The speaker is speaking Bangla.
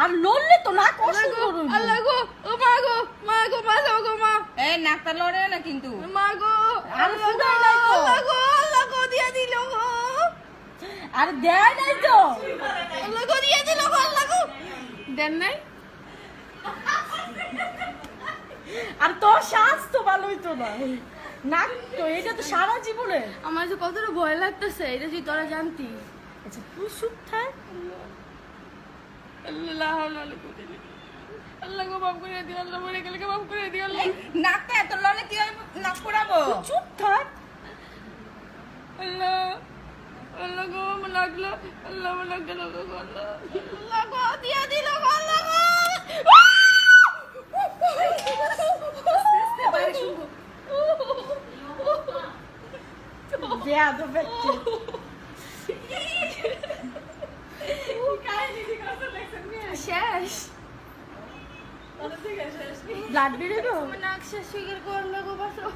আর লড়লে তো না কষ্ট আল্লাহ গো ও মা গো মা গো মা যাও গো মা। এই নাকটা লড়ে না কিন্তু। মা গো আর আল্লাহ গো তো। আল্লাহ গো আল্লাহ গো দিয়া দিল গো। আর দেয় নাই তো। আল্লাহ গো দিয়া দিল গো আল্লাহ গো দেন নাই? আর তোর শ্বাস তো ভালোই তো না। নাক তো এটা তো সারা জীবনে। আমার যে কতটা ভয় লাগতেছে এটা যদি তোরা জানতি। আচ্ছা তুই চুপ থাক। আল্লাহ। গো মাফ করে দিও আল্লাহ মরে গেলে মাফ করে দিও আল্লাহ। এত লড়ে কি নাক পোড়াবো চুপ থাক। আল্লাহ আল্লাহ গো আমার লাগল আল্লাহ আমার লাগল গো আল্লাহ। আল্লাহ গো দিয়া দিল গো আল্লাহ গো। দেয়া তো ব্যক্তি। শেষ। ব্লাড বেরোলো? নাক শেষ গেল গো আল্লাহ গো বাঁচাও